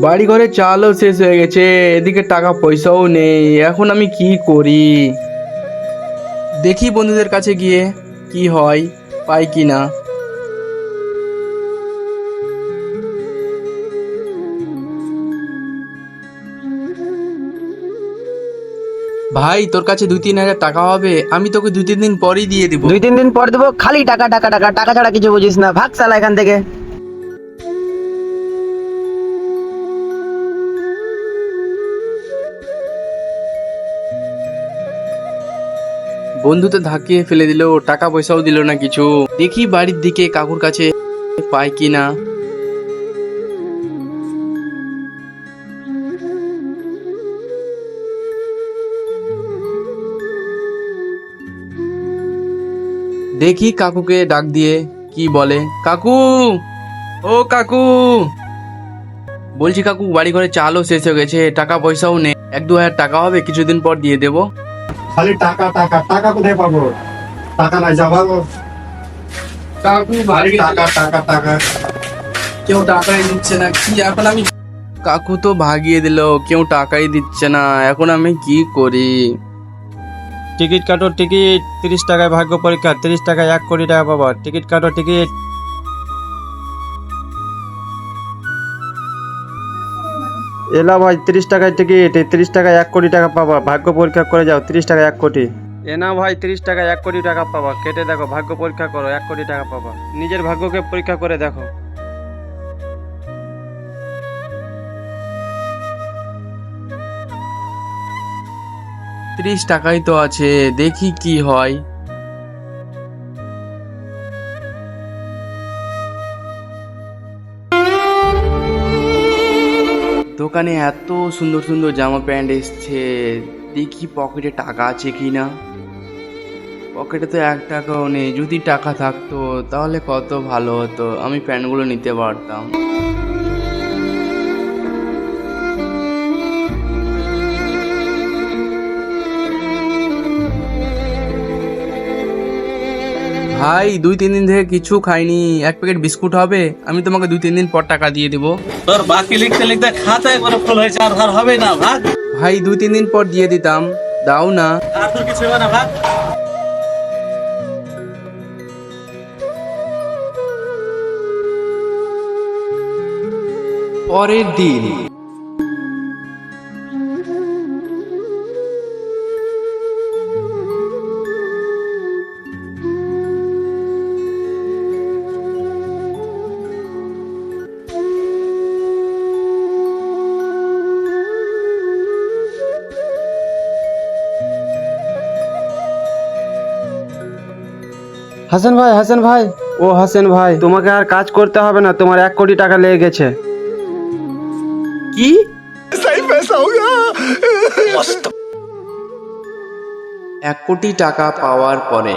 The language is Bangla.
বাড়ি ঘরে চালও শেষ হয়ে গেছে, এদিকে টাকা পয়সাও নেই, এখন আমি কি করি? দেখি বন্ধুদের কাছে গিয়ে কি হয়, পাই কি না। ভাই, তোর কাছে দুই তিন হাজার টাকা হবে, আমি তোকে দুই তিন দিন পরেই দিয়ে দিব। দুই তিন দিন পর দেবো, খালি টাকা টাকা টাকা টাকা ছাড়া কিছু বুঝিস না, ভাগ চালা এখান থেকে। বন্ধু তো ধাকিয়ে ফেলে দিল টাকা পয়সাও দিল না কিছু। দেখি বাড়ির দিকে কাকুর কাছে পাই কি না দেখি কাকুকে ডাক দিয়ে কি বলে। কাকু! ও কাকু! বলছি কাকু বাড়ি ঘরে চালও শেষ হয়ে গেছে টাকা পয়সাও নেই। এক দু হাজার টাকা হবে, কিছুদিন পর দিয়ে দেবো। খালি টাকা টাকা টাকা কোথায় পাবো? টাকা নাই যাব কাকু টাকা টাকা টাকা কেউ টাকাই দিচ্ছে না কি এখন আমি কাকু তো ভাগিয়ে দিল কেউ টাকাই দিচ্ছে না এখন আমি কি করি? টিকিট কাটো টিকিট তিরিশ টাকায় ভাগ্য পরীক্ষা তিরিশ টাকায় এক কোটি টাকা পাবা টিকিট কাটো টিকিট এলা ভাই তিরিশ টাকায় টিকিট এই তিরিশ টাকায় এক কোটি টাকা পাবা। ভাগ্য পরীক্ষা করে যাও তিরিশ টাকায় এক কোটি। এ না ভাই তিরিশ টাকায় এক কোটি টাকা পাবা। কেটে দেখো ভাগ্য পরীক্ষা করো এক কোটি টাকা পাবা। নিজের ভাগ্যকে পরীক্ষা করে দেখো। ত্রিশ টাকাই তো আছে দেখি কি হয়। দোকানে এত সুন্দর সুন্দর জামা প্যান্ট এসছে। দেখি পকেটে টাকা আছে কি না পকেটে তো এক টাকাও নেই। যদি টাকা থাকতো, তাহলে কত ভালো হতো। আমি প্যান্টগুলো নিতে পারতাম। ভাই দুই তিন দিন থেকে কিছু খাইনি। এক প্যাকেট বিস্কুট হবে। আমি তোমাকে দুই তিন দিন পর টাকা দিয়ে দেবো। তোর বাকি লিখতে লিখতে খাতা একবারে ফুল হয়েছে আর আর হবে না ভাগ। ভাই দুই তিন দিন পর দিয়ে দিতাম। দাও না। আর তোর কিছু হবে না ভাগ। পরের দিন। হাসান ভাই হাসান ভাই। ও হাসান ভাই তোমাকে আর কাজ করতে হবে না তোমার এক কোটি টাকা লেগে গেছে। কি? এক কোটি টাকা পাওয়ার পরে